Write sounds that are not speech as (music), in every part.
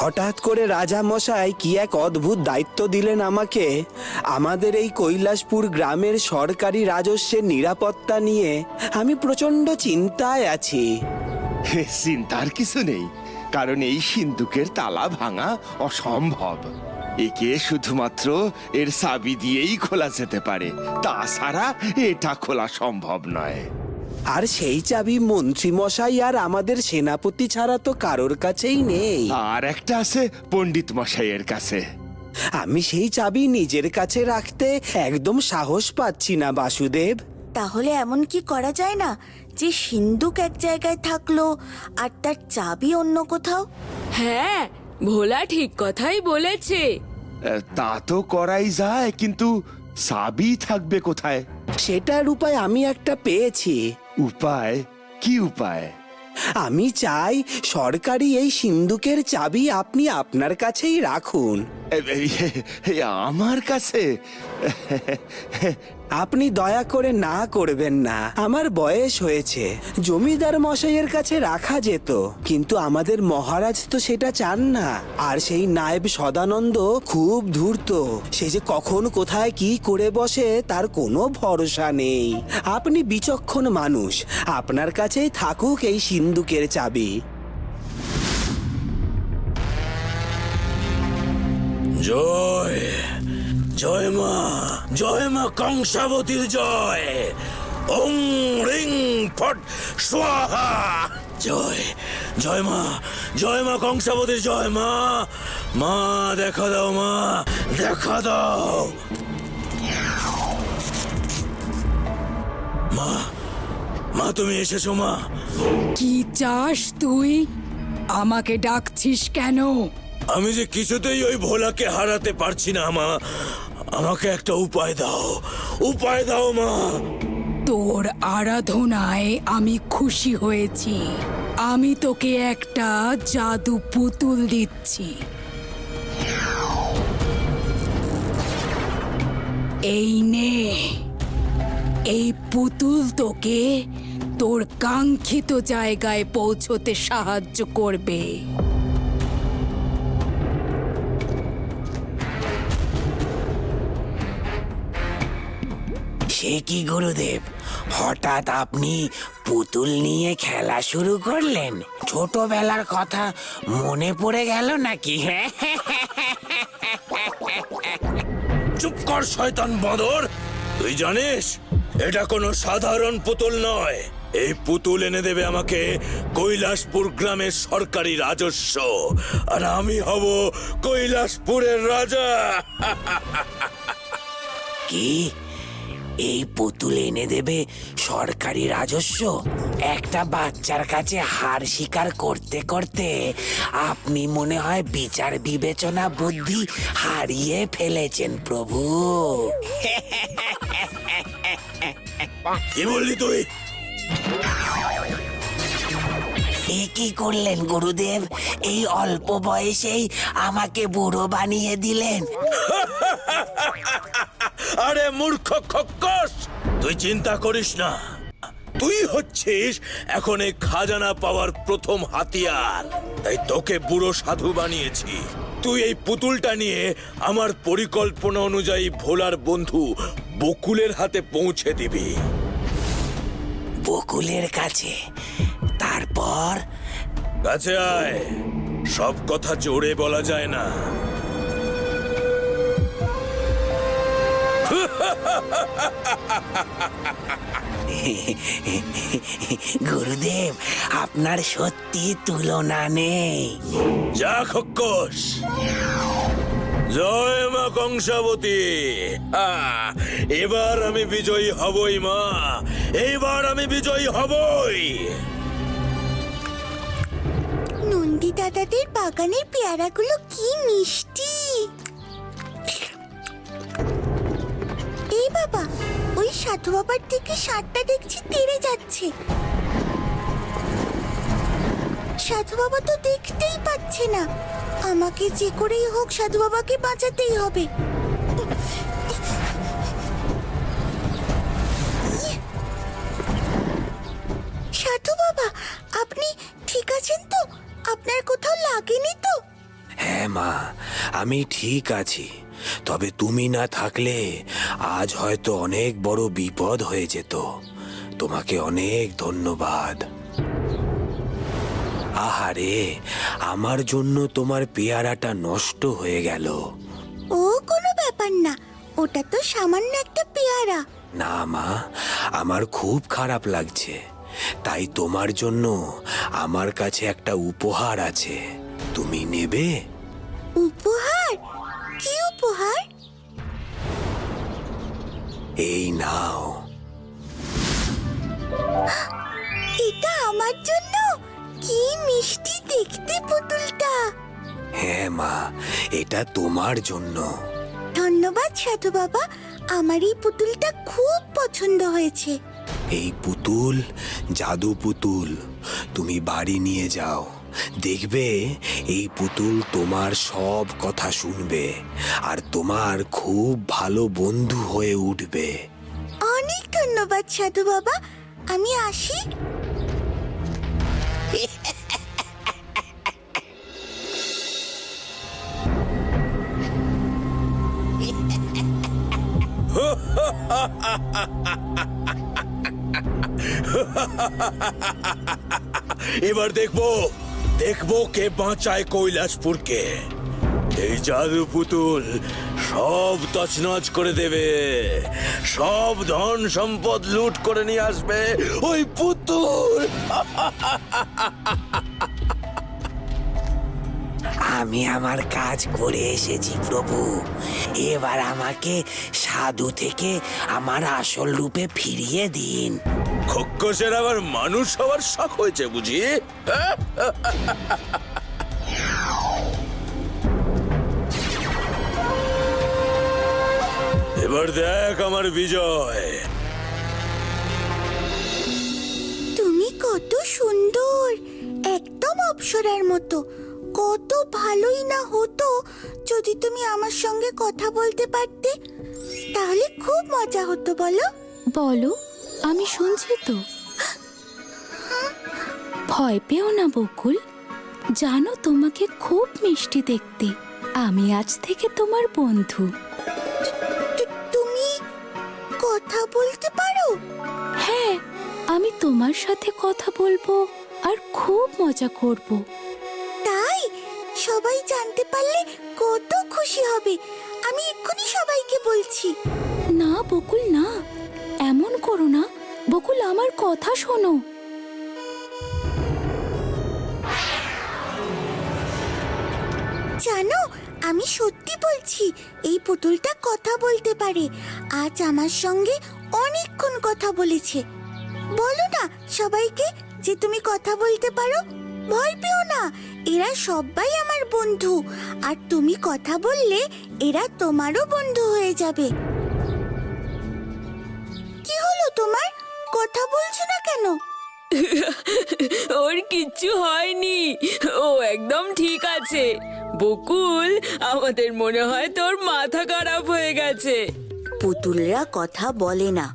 হঠাৎ করে রাজা মশাই কি এক অদ্ভুত দায়িত্ব দিলেন আমাকে? আমাদের এই কৈলাসপুর গ্রামের সরকারি রাজস্বের নিরাপত্তা নিয়ে আমি প্রচণ্ড চিন্তায় আছি। চিন্তার কিছু নেই, কারণ এই সিন্ধুকের তালা ভাঙা অসম্ভব। একে শুধুমাত্র এর চাবি দিয়েই খোলা যেতে পারে, তাছাড়া এটা খোলা সম্ভব নয়। আর সেই চাবি মন্ত্রী মশাই আর আমাদের সেনাপতি ছাড়া তো কারোর কাছেই নেই। আর একটা আছে পণ্ডিত মশাইয়ের কাছে। আমি সেই চাবি নিজের কাছে রাখতে একদম সাহস পাচ্ছি না বাসুদেব। তাহলে এমন কি করা যায় না যে সিন্ধুক এক জায়গায় থাকল আর তার চাবি অন্য কোথাও? হ্যাঁ ভোলা ঠিক কথাই বলেছে। তা তো করাই যায় কিন্তু চাবি থাকবে কোথায়? সেটার উপায় আমি একটা পেয়েছি। উপায়? কি উপায়? আমি চাই সরকারি এই সিন্ধুকের চাবি আপনি আপনার কাছেই রাখুন। আমার কাছে? আপনি দয়া করে না করবেন না। আমার বয়স হয়েছে। জমিদার মশাইয়ের কাছে রাখা যেত। কিন্তু আমাদের মহারাজ তো সেটা চান না। আর সেই নায়েব সদানন্দ খুব ধূর্ত। সে যে কখন কোথায় কি করে বসে তার কোনো ভরসা নেই। আপনি বিচক্ষণ মানুষ। আপনার কাছেই থাকুক এই সিন্দুকের চাবি। জয়! জয় মা জয় মা কংসাবতীর জয়। ওং রিং ফট, স্বাহা। জয় জয় মা জয় মা কংসাবতীর জয় মা। মা, দেখা দাও মা, দেখা দাও। মা মা, তুমি এসেছ মা। কি চাস তুই? আমাকে ডাকছিস কেন? আমি যে কিছুতেই ওই ভোলাকে হারাতে পারছি না, মা। আমাকে একটা উপায় দাও। উপায় দাও, মা। তোর আরাধনায় আমি খুশি হয়েছি। আমি তোকে একটা জাদু পুতুল দিচ্ছি। এই নে। এই পুতুল তোকে তোর কাঙ্ক্ষিত জায়গায় পৌঁছতে সাহায্য করবে। সে কি গুরুদেব? হঠাৎ আপনি পুতুল নিয়ে খেলা শুরু করলেন? ছোটবেলার কথা মনে পড়ে গেল নাকি? হ্যাঁ (laughs) চুপ কর শয়তান বাঁদর। তুই জানিস এটা কোনো সাধারণ পুতুল নয়। এই পুতুল এনে দেবে আমাকে কৈলাসপুর গ্রামের সরকারি রাজস্ব। আর আমি হব কৈলাসপুরের রাজা। (laughs) কি? এই পুতুল এনে দেবে সরকারি রাজস্ব। একটা বাচ্চার কাছে হার স্বীকার করতে করতে আপনি মনে হয় বিচার বিবেচনা বুদ্ধি হারিয়ে ফেলেছেন প্রভু। কি বললি তুই? এ কি করলেন গুরুদেব? এই অল্প বয়সেই আমাকে বুড়ো বানিয়ে দিলেন। (laughs) আরে মূর্খ খক্কস! তুই চিন্তা করিস না। তুই হচ্ছিস এখন এই খাজানা পাওয়ার প্রথম হাতিয়ার। তাই তোকে বুড়ো সাধু বানিয়েছি। তুই এই পুতুলটা নিয়ে আমার পরিকল্পনা অনুযায়ী ভোলার বন্ধু বকুলের হাতে পৌঁছে দিবি। বকুলের কাছে। তারপর? কাছে আয়। সব কথা জোরে বলা যায় না। গুরুদেব আপনার সত্যি তুলনা নেই। যা খক্কস জয় মা কংসাবতী। এবার আমি বিজয়ী হবই মা এইবার আমি বিজয়ী হবই। নন্দী দাদাদের বাগানের পেয়ারাগুলো কি মিষ্টি। বাবা, ওই সাধু বাবার থেকে সাতটা দেখছি তেড়ে যাচ্ছে। সাধু বাবা তো দেখতেই পাচ্ছে না। আমাকে যে করেই হোক সাধু বাবাকে বাঁচাতেই হবে। সাধু বাবা, আপনি ঠিক আছেন তো? আপনার কোথাও লাগেনি তো? হ্যাঁ মা, আমি ঠিক আছি। তবে তুমি না থাকলে আজ হয়তো অনেক বড় বিপদ হয়ে যেত। তোমাকে অনেক ধন্যবাদ। আহারে আমার জন্য তোমার পেয়ারাটা নষ্ট হয়ে গেল। ও কোনো ব্যাপার না। ওটা তো সামান্য একটা পেয়ারা। না মা আমার খুব খারাপ লাগছে। তাই তোমার জন্য আমার কাছে একটা উপহার আছে। তুমি নেবে? উপহার? কি উপহার? এই নাও। এটা আমার জন্য? কি মিষ্টি দেখতে পুতুলটা। হ্যাঁ মা এটা তোমার জন্য। ধন্যবাদ সাধু বাবা। আমার এই পুতুলটা খুব পছন্দ হয়েছে। এই পুতুল জাদু পুতুল তুমি বাড়ি নিয়ে যাও। দেখবে এই পুতুল তোমার সব কথা শুনবে আর তোমার খুব ভালো বন্ধু হয়ে উঠবে। অনেক ধন্যবাদ সাধু বাবা। আমি আসি। এবার দেখব। দেখব কে বাঁচায় কৈলাসপুরকে। এই জাদু পুতুল সব তছনছ করে দেবে। সব ধন সম্পদ লুট করে নিয়ে আসবে ওই পুতুল। (laughs) আমি আমার কাজ করে এসেছি প্রভু। এবার আমাকে সাধু থেকে আমার আসল রূপে ফিরিয়ে দিন। খোকসের আবার মানুষ হওয়ার শখ হয়েছে বুঝি? এবার দেখ আমার বিজয়। তুমি কত সুন্দর একদম অপসরার মতো। কত ভালোই না হতো যদি তুমি আমার সঙ্গে কথা বলতে পারতে। তাহলে খুব মজা হতো বলো। বলো আমি শুনছি তো। ভয় পেও না বকুল। জানো তোমাকে খুব মিষ্টি দেখতে। আমি আজ থেকে তোমার বন্ধু। তুমি কথা বলতে পারো? হ্যাঁ আমি তোমার সাথে কথা বলব আর খুব মজা করব। সবাই জানতে পারলে কত খুশি হবে। আমি এক্ষুনি সবাইকে বলছি। না বকুল না। এমন করো না। বকুল আমার কথা শোনো। জানো আমি সত্যি বলছি এই পুতুলটা কথা বলতে পারে। আজ আমার সঙ্গে অনেকক্ষণ কথা বলেছে। বলো না সবাইকে যে তুমি কথা বলতে পারো। ভয় পেও না এরা সবাই আমার বন্ধু। আর তুমি কথা বললে এরা তোমারও বন্ধু হয়ে যাবে। কি হলো তোমার? কথা বলছো না কেন? ওর কিচ্ছু হয়নি। ও একদম ঠিক আছে। বকুল আমাদের মনে হয় তোর মাথা খারাপ হয়ে গেছে। পুতুলরা কথা বলে না।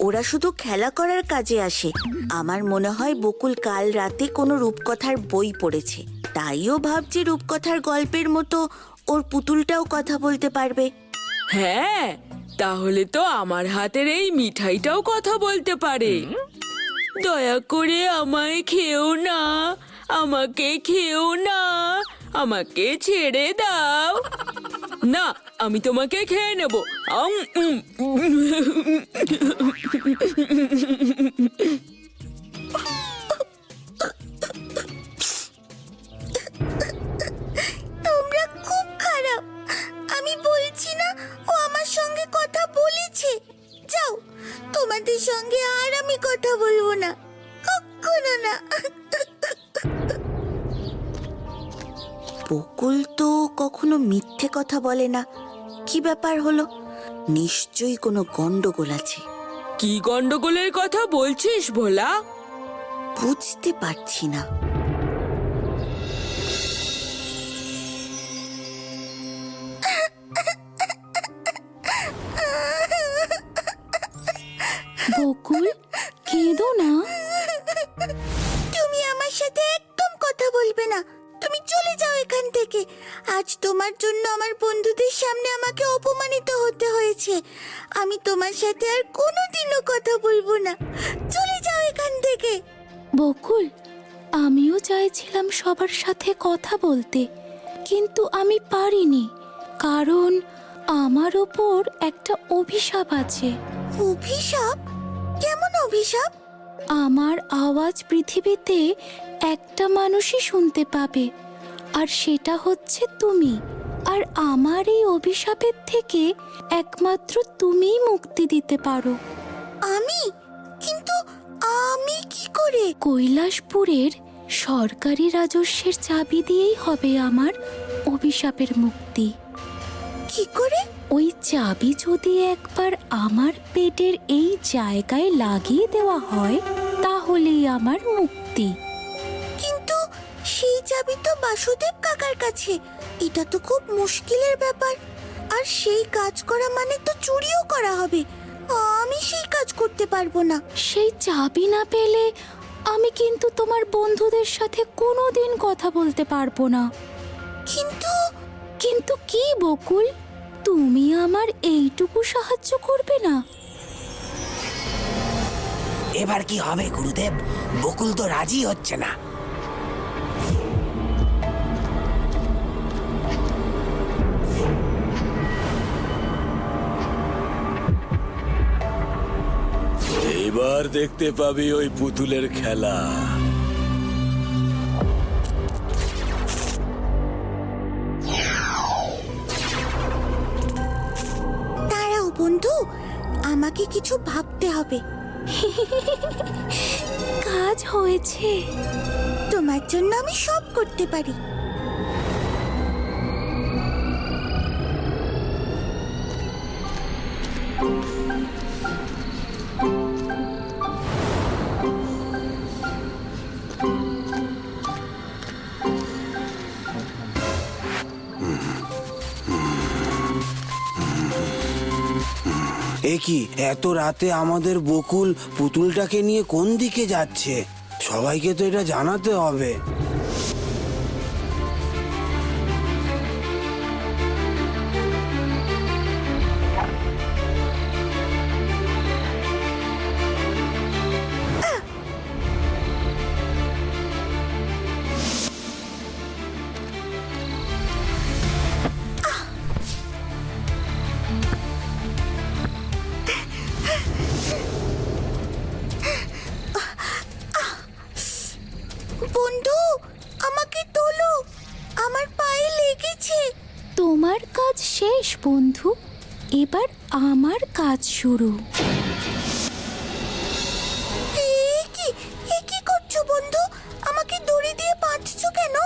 ওরা শুধু খেলা করার কাজে আসে। আমার মনে হয় বকুল কাল রাতে কোনো রূপকথার বই পড়েছে। তাইও ভাবছে রূপকথার গল্পের মতো ওর পুতুলটাও কথা বলতে পারবে। হ্যাঁ তাহলে তো আমার হাতের এই মিঠাইটাও কথা বলতে পারে। দয়া করে আমায় খেও না, আমাকে খেও না, আমাকে ছেড়ে দাও। না, আমি তোমাকে খেয়ে নেব। তোমরা খুব খারাপ। আমি বলছি না, ও আমার সঙ্গে কথা বলেছে। যাও, তোমাদের সঙ্গে আর আমি কথা বলব না। কখনো না। বকুল তো কখনো মিথ্যে কথা বলে না। কি ব্যাপার হলো? নিশ্চয়ই কোনো গন্ডগোল আছে। কি গন্ডগোলের কথা বলছিস ভোলা? বুঝতে পারছি না। আমার বন্ধুদের সামনে আমাকে অপমানিত হতে হয়েছে। আমি তোমার সাথে আর কোনোদিনও কথা বলব না। চলে যাও এখান থেকে। বকুল আমিও চাইছিলাম সবার সাথে কথা বলতে কিন্তু আমি পারিনি কারণ আমার ওপর একটা অভিশাপ আছে। অভিশাপ? কেমন অভিশাপ? আমার আওয়াজ পৃথিবীতে একটা মানুষই শুনতে পাবে আর সেটা হচ্ছে তুমি। আর আমার এই অভিশাপের থেকে একমাত্র তুমিই মুক্তি দিতে পারো। আমি? কিন্তু আমি কি করে? কৈলাসপুরের সরকারি রাজস্বের চাবি দিয়েই হবে আমার অভিশাপের মুক্তি। কি করে? ওই চাবি যদি একবার আমার পেটের এই জায়গায় লাগিয়ে দেওয়া হয় তাহলেই আমার মুক্তি। সেই চাবি তো বাসুদেব কাকার কাছে। এটা তো খুব মুশকিলের ব্যাপার। আর সেই কাজ করা মানে তো চুরিও করা হবে। আমি সেই কাজ করতে পারব না। সেই চাবি না পেলে আমি কিন্তু তোমার বন্ধুদের সাথে কোনো দিন কথা বলতে পারব না। কিন্তু কিন্তু কি বকুল তুমি আমার এইটুকু সাহায্য করবে না? এবার কি হবে গুরুদেব? বকুল তো রাজি হচ্ছে না। এইবার দেখতে পাবি ওই পুতুলের খেলা। দাঁড়াও বন্ধু, আমাকে কিছু ভাবতে হবে। কাজ হয়েছে। তোমার জন্য আমি সব করতে পারি। এ কি, এত রাতে আমাদের বকুল পুতুলটাকে নিয়ে কোন দিকে যাচ্ছে? সবাইকে তো এটা জানাতে হবে। এবার আমার কাজ শুরু। কি করছ বন্ধু? আমাকে দড়ি দিয়ে বাঁধছো কেন?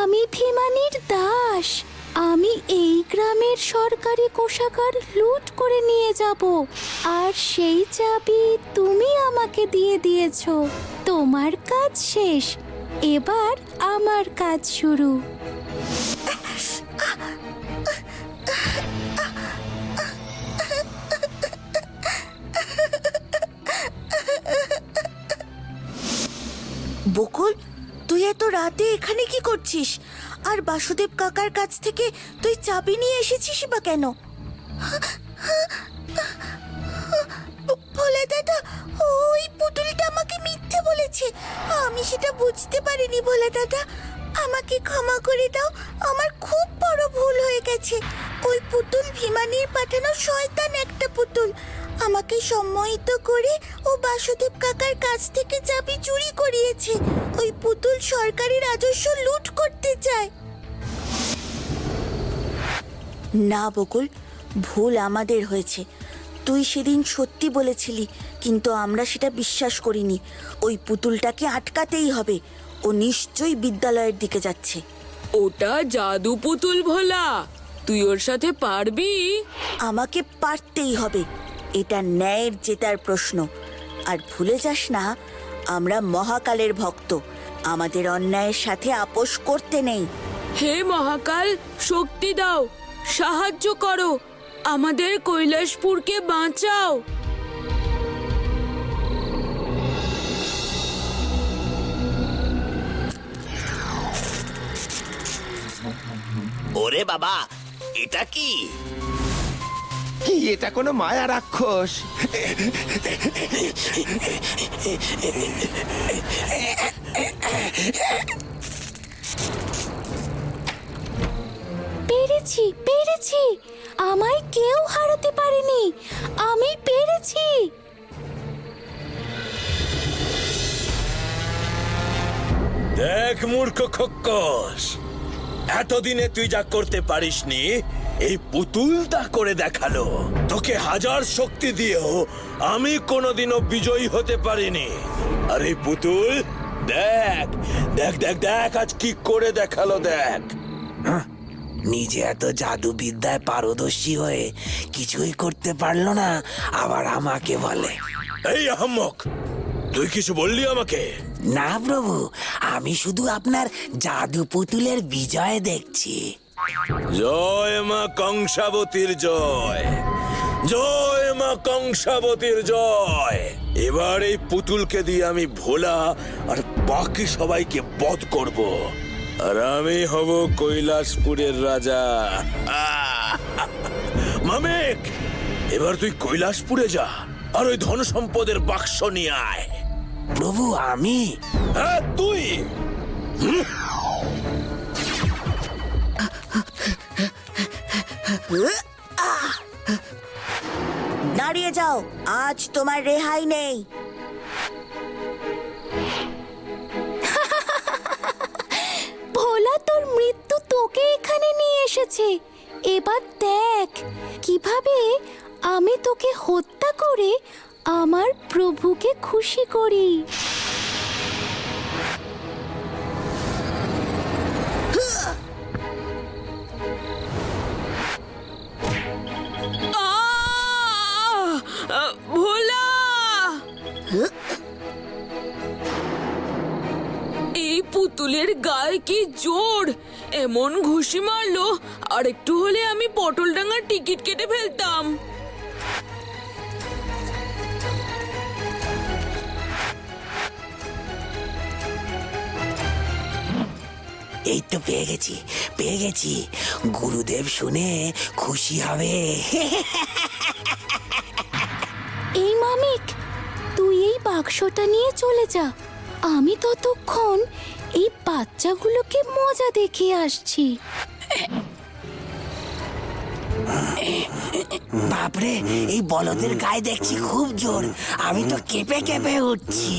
আমি ভিমানির দাস। আমি এই গ্রামের সরকারি কোষাগার লুট করে নিয়ে যাব। আর সেই চাবি তুমি আমাকে দিয়ে দিয়েছ। তোমার কাজ শেষ। এবার আমার কাজ শুরু। বকুল, তুই এত রাতে এখানে কি করছিস? আর বাসুদেব কাকার কাছ থেকে তুই চাবি নিয়ে এসেছিস বা কেন? ভোলে দাদা, ওই পুতুলটা আমাকে মিথ্যে বলেছে। আমি সেটা বুঝতে পারিনি ভোলে দাদা। আমাকে ক্ষমা করে দাও, আমার খুব বড় ভুল হয়ে গেছে। ওই পুতুল ভিমানির পাঠানো শয়তান একটা পুতুল। আমাকে সম্মোহিত করে ও বাসুদেব কাকার কাছ থেকে চাবি চুরি করিয়েছে। ওই পুতুল সরকারি রাজস্ব লুট করতে চায়। না বকুল ভুল আমাদের হয়েছে। তুই সেদিন সত্যি বলেছিলি কিন্তু আমরা সেটা বিশ্বাস করিনি। ওই পুতুলটাকে আটকাতেই হবে। ও নিশ্চয়ই বিদ্যালয়ের দিকে যাচ্ছে। ওটা জাদু পুতুল ভোলা। তুই ওর সাথে পারবি? আমাকে পারতেই হবে। এটা ন্যায়ের জেতার প্রশ্ন। আর ভুলে যাস না আমরা মহাকালের ভক্ত। আমাদের অন্যায়ের সাথে আপোষ করতে নেই। হে মহাকাল শক্তি দাও সাহায্য করো। আমাদের কৈলাসপুরকে বাঁচাও। ওরে বাবা এটা কি? কি? এটা কোনো মায়া রাক্ষস। পেরেছি পেরেছি। আমায় কেউ হারাতে পারেনি। আমি পেরেছি। দেখ মূর্খ খক্কস। এতদিনে তুই যা করতে পারিসনি এই পুতুল তা করে দেখাল। তোকে হাজার শক্তি দিয়েও আমি কোনোদিনও বিজয়ী হতে পারিনি। আর এই পুতুল দেখ দেখ দেখ দেখ আজ কি করে দেখাল দেখ। নিজে এত জাদু বিদ্যায় পারদর্শী হয়ে কিছুই করতে পারল না আবার আমাকে বলে। এই আহম্মক তুই কিছু বললি আমাকে? না প্রভু আমি শুধু আপনার জাদু পুতুলের বিজয় দেখছি। জয় মা কংসাবতীর জয়। জয় মা কংসাবতীর জয়। এবার এই পুতুলকে দিয়ে আমি ভোলা আর বাকি সবাইকে বধ করব। আর আমি হব কৈলাসপুরের রাজা! মামেক এবার তুই কৈলাসপুরে যা আর ওই ধন সম্পদের বাক্স নিয়ে আয়। প্রভু আমি? হ্যাঁ তুই! দাঁড়িয়ে যাও, আজ তোমার রেহাই নেই। ভোলা, তোর মৃত্যু তোকে এখানে নিয়ে এসেছে। এবার দেখ, কীভাবে আমি তোকে হত্যা করে আমার প্রভুকে খুশি করি। পুতুলের গায়ে কি জোর? এমন ঘুষি মারলো আর একটু হলে আমি পটল ডাঙার টিকিট কেটে ফেলতাম। এই তো পেয়ে গেছি পেয়ে গেছি। গুরুদেব শুনে খুশি হবে। এই মামিক তুই এই বাক্সটা নিয়ে চলে যা। আমি ততক্ষণ এই বাচ্চাগুলোকে মজা দেখে আসছি। বাপরে এই বলদের গায়ে দেখছি খুব জোর। আমি তো কেঁপে কেঁপে উঠছি।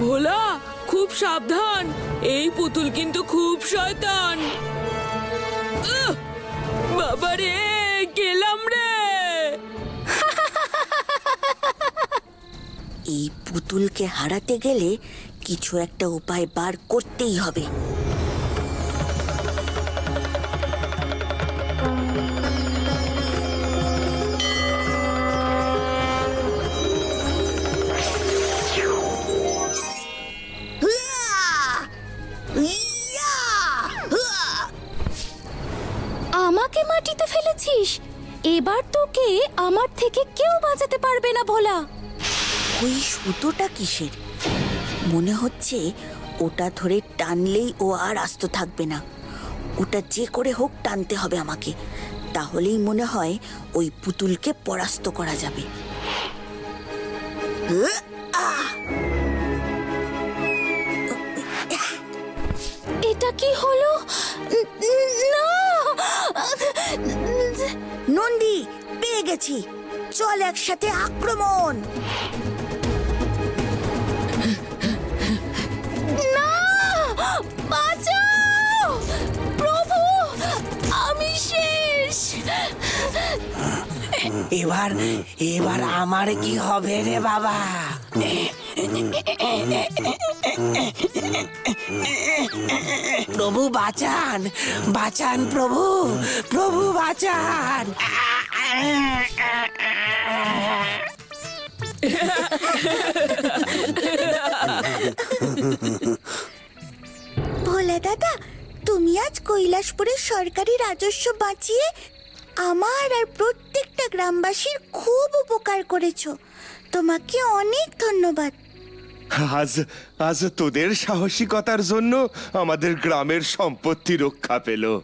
ভোলা খুব সাবধান। এই পুতুল কিন্তু খুব শয়তান! বাবা রে, গেলাম রে। এই পুতুলকে হারাতে গেলে কিছু একটা উপায় বার করতেই হবে। আমাকে মাটিতে ফেলেছিস? এবার তোকে আমার থেকে কেউ বাঁচাতে পারবে না, ভোলা। ওই সুতোটা কিসের? মনে হচ্ছে ওটা ধরে টানলেই ও আর আস্ত থাকবে না। ওটা যে করে হোক টানতে হবে আমাকে। তাহলেই মনে হয় ওই পুতুলকে পরাস্ত করা যাবে। এটা কি হলো? না নন্দী পেয়ে গেছি। চল একসাথে আক্রমণ। না বাঁচাও! প্রভু আমি শেষ। এবার এবার আমার কি হবে রে বাবা? প্রভু বাঁচান বাঁচান প্রভু প্রভু বাঁচান। ভোলা দাদা, তুমি আজ কৈলাসপুরের সরকারি রাজস্ব বাঁচিয়ে আমার আর প্রত্যেকটা গ্রামবাসীর খুব উপকার করেছ। তোমাকে অনেক ধন্যবাদ। আজ আজ তোদের সাহসিকতার জন্য আমাদের গ্রামের সম্পত্তি রক্ষা পেল।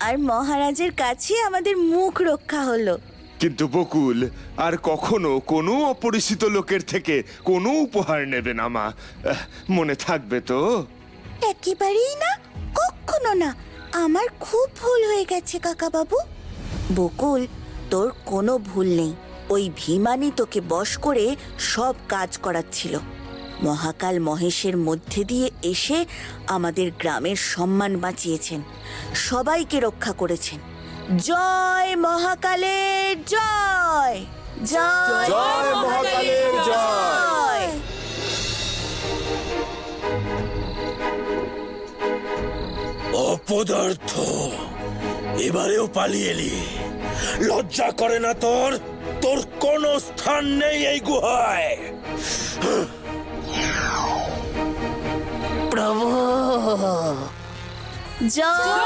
আর মহারাজের কাছে আমাদের মুখ রক্ষা হলো। কিন্তু বকুল আর কখনো কোনো অপরিচিত লোকের থেকে কোনো উপহার নেবে না মা। আহ, মনে থাকবে তো? একেবারেই না কখনো না। আমার খুব ভুল হয়ে গেছে কাকা বাবু বকুল তোর কোনো ভুল নেই। ওই ভীমানি তোকে বশ করে সব কাজ করাচ্ছিল। মহাকাল মহেশের মধ্যে দিয়ে এসে আমাদের গ্রামের সম্মান বাঁচিয়েছেন। সবাইকে রক্ষা করেছেন। জয় মহাকালের জয়! জয় মহাকালের জয়। অপদার্থ এবারেও পালিয়ে এলি। লজ্জা করে না তোর? তোর কোনো স্থান নেই এই গুহায়। প্রভু জয়